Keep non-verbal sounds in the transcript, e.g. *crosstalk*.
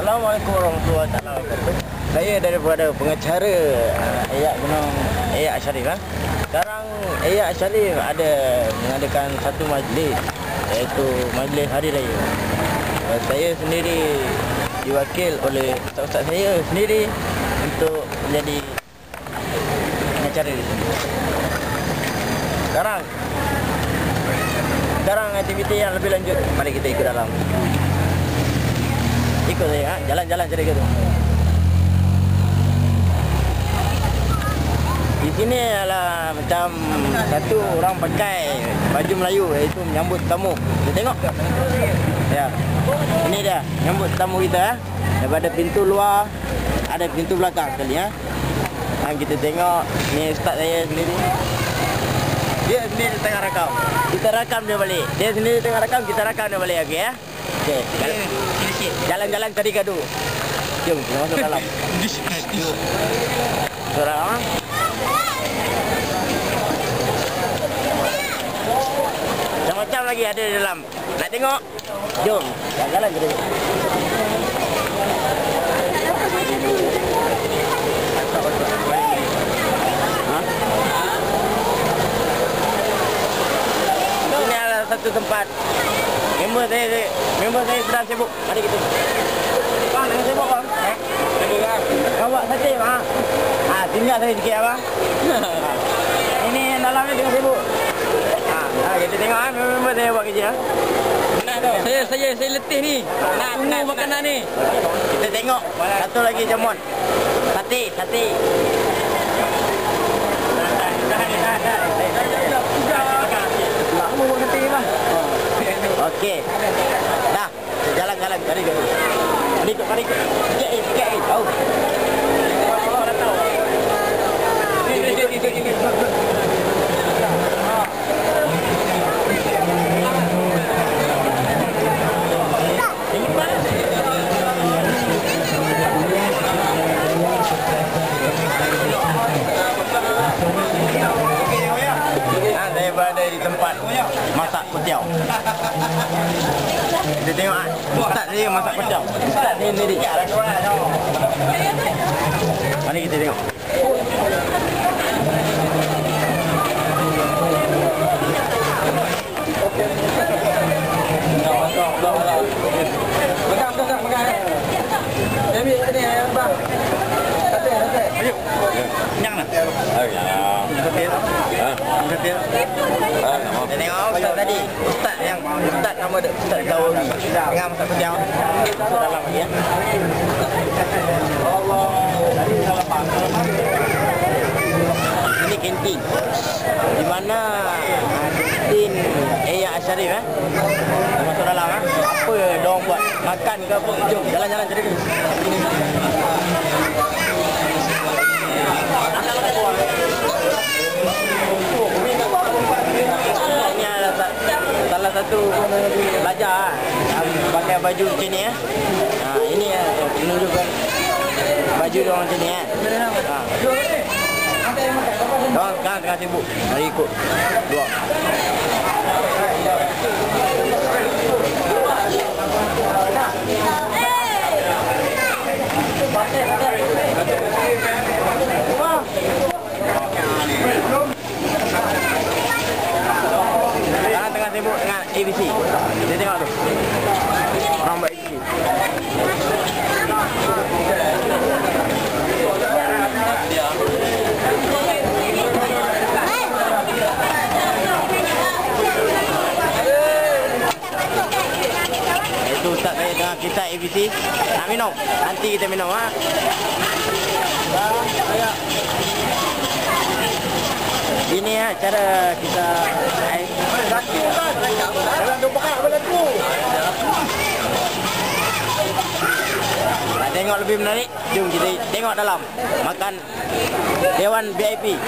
Assalamualaikum warahmatullahi wabarakatuh. Saya daripada pengacara uh, Eyak Gunung Eyak Syarif. Ha? Sekarang Eyak Syarif ada mengadakan satu majlis iaitu majlis Hari Raya. Uh, saya sendiri diwakil oleh ustaz-ustaz saya sendiri untuk menjadi pengacara di sini. Sekarang sekarang aktiviti yang lebih lanjut mari kita ikut dalam. Ikut saya, ha? jalan-jalan cari ke tu. Di sini adalah macam satu orang pakai baju Melayu iaitu menyambut tamu. Kita tengok. Ya. Ini dia menyambut tamu kita ya. Daripada pintu luar ada pintu belakang sekali ya. Ha, kita tengok ni ustaz saya sendiri. Dia sendiri tengah rakam. Kita rakam dia balik. Dia sendiri tengah rakam, kita rakam dia balik okey ya. Okey. Jalan-jalan cari gaduh. Jom kita masuk dalam. Surah ha? Macam-macam lagi ada di dalam. Nak tengok? Jom. Jalan-jalan kita. Ha? Satu tempat Member saya, saya member saya sedang sibuk. Mari kita. Bang, jangan sibuk bang. Eh? Sibuk bang. Bawa sate bang. Ha, tinggal saya sikit abang. Ha. *laughs* Ini yang dalam ni tengah sibuk. Ha, ha kita tengok ah member saya buat kerja. Nak tu. Saya saya saya letih ni. Nak tunggu makanan ni. Kita tengok satu lagi jamuan. Sate, sate. Lama di tempat masak kutiau. Kita tengok ah. Ustaz dia masak kutiau. Ustaz ni sendiri. Mari kita tengok. Makan makan makan. Ambil ni bang. Sate sate. Ayo. Kenyang dah. Ayolah. Sate. Ha. Sate. Ha, nama. Kita tengok Ustaz tadi. Ustaz yang Ustaz nama dia Ustaz. Tengah masak kutiau. Masuk dalam lagi ya. Ini kantin di mana kantin Eya Asharif eh. Masuk dalam eh. Apa dong buat? Makan ke apa? Jom jalan-jalan dulu. Ini adalah sa- satu pelajar yang pakai baju macam ni ya. Ha, ini ya menunjukkan baju dia orang macam ni ya. Ha. Orang sekarang tengah sibuk. Mari ikut. Dua. Sekarang tengah sibuk dengan ABC. Kita tengok tu. Orang buat ABC. Itu Ustaz saya ABC. Nak minum? Nanti kita minum ha. Ini ya cara kita tu. Nak tengok lebih menarik, jom kita tengok dalam. Makan Dewan VIP.